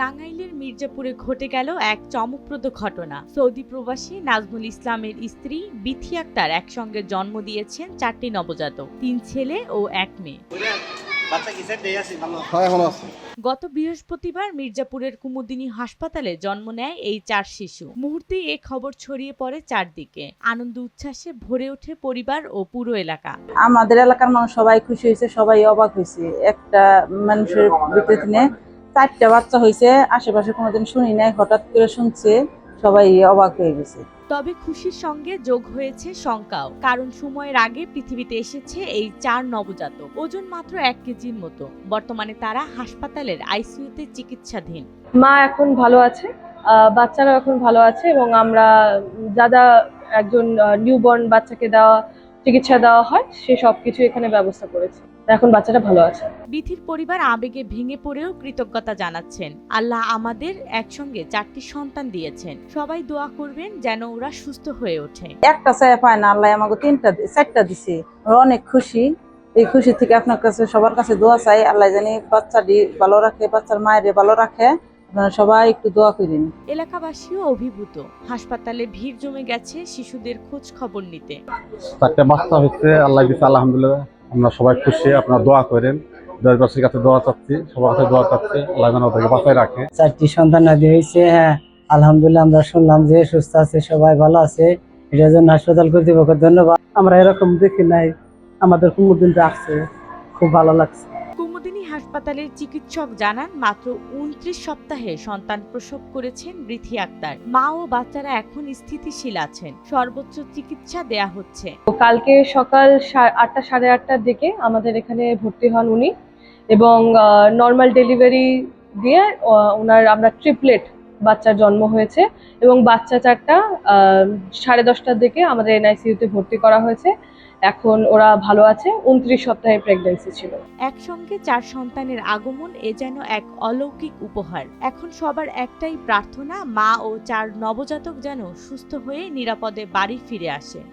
টাঙ্গাইলের মির্জাপুরে ঘটে গেল এক চমকপ্রদ ঘটনা। সৌদি প্রবাসী নাজমুল ইসলামের স্ত্রী বিথি আক্তার একসঙ্গে জন্ম দিয়েছেন চারটি নবজাতক তিন ছেলে ও এক মেয়ে। হ্যাঁ গত বৃহস্পতিবার মির্জাপুরের কুমুদিনী হাসপাতালে জন্ম নেয় এই চার শিশু। মুহূর্তেই এ খবর ছড়িয়ে পড়ে চারদিকে। আনন্দ উচ্ছ্বাসে ভরে ওঠে পরিবার ও পুরো এলাকা। আমাদের এলাকার মানুষ সবাই খুশি হয়েছে সবাই অবাক হয়েছে। একটা মানুষের ভিতরে নিয়ে চারটা বাচ্চা হয়েছে আশেপাশে কোনোদিন শুনি নাই হঠাৎ করে শুনছে সবাই অবাক হয়ে গেছে। তবে খুশির সঙ্গে যোগ হয়েছে শঙ্কাও কারণ সময়ের আগে পৃথিবীতে এসেছে এই চার নবজাতক ওজন মাত্র এক কেজির মতো। বর্তমানে তারা হাসপাতালের আইসিইউতে চিকিৎসাধীন। মা এখন ভালো আছে আহ, বাচ্চারাও এখন ভালো আছে এবং আমরা যা যা একজন নিউবর্ন বাচ্চাকে দেওয়া চিকিৎসা দেওয়া হয় সে সব কিছু এখানে ব্যবস্থা করেছে। এখন বাচ্চাটা ভালো আছে। বিথির পরিবার আবেগে ভেঙে পড়েও কৃতজ্ঞতা জানাচ্ছেন। আল্লাহ আমাদের একসঙ্গে চারটি সন্তান দিয়েছেন। সবাই দোয়া করবেন যেন ওরা সুস্থ হয়ে ওঠে। একটা চায় পায় না আল্লাহ আমাকে তিনটা চারটা দিছে। আমরা অনেক খুশি। এই খুশি থেকে আপনার কাছে সবার কাছে দোয়া চাই। আল্লাহ জানি বাচ্চাটি ভালো রাখে বাচ্চার মায়ের ভালো রাখে। আপনারা সবাই একটু দোয়া করেন। এলাকাবাসীও অভিভূত। হাসপাতালে ভিড় জমে গেছে শিশুদের খোঁজ খবর নিতে। চারটে বাচ্চা হচ্ছে আল্লাহ আলহামদুলিল্লাহ। আমরা সবাই খুশি, আপনার দোয়া করেন। দেশবাসীর কাছে দোয়া চাচ্ছি, সবার কাছে দোয়া চাচ্ছি, আল্লাহ বাঁচায় রাখে। চারটি সন্তান আদি হয়েছে হ্যাঁ আলহামদুলিল্লাহ আমরা শুনলাম যে সুস্থ আছে, সবাই ভালো আছে। এটার জন্য হাসপাতাল কর্তৃপক্ষ ধন্যবাদ। আমরা এরকম দেখি নাই, আমাদের কুমুদিন রাখছে খুব ভালো লাগছে। হাসপাতালের চিকিৎসক জানান, মাত্র উনত্রিশ সপ্তাহে সন্তান প্রসব করেছেন বৃথি আক্তার। মা ও বাচ্চারা এখন স্থিতিশীল আছেন। সর্বোচ্চ চিকিৎসা দেয়া হচ্ছে। কালকে সকাল আটটা সাড়ে আটটার দিকে আমাদের এখানে ভর্তি হন উনি এবং নর্মাল ডেলিভারি দিয়ে ওনার আমরা ট্রিপলেট বাচ্চার জন্ম হয়েছে এবং বাচ্চা চারটা সাড়ে দশটার দিকে আমাদের এনআইসিইউতে ভর্তি করা হয়েছে। এখন ওরা ভালো আছে, উনত্রিশ সপ্তাহে প্রেগনেন্সি ছিল। একসঙ্গে চার সন্তানের আগমন এ যেন এক অলৌকিক উপহার। এখন সবার একটাই প্রার্থনা, মা ও চার নবজাতক যেন সুস্থ হয়ে নিরাপদে বাড়ি ফিরে আসে।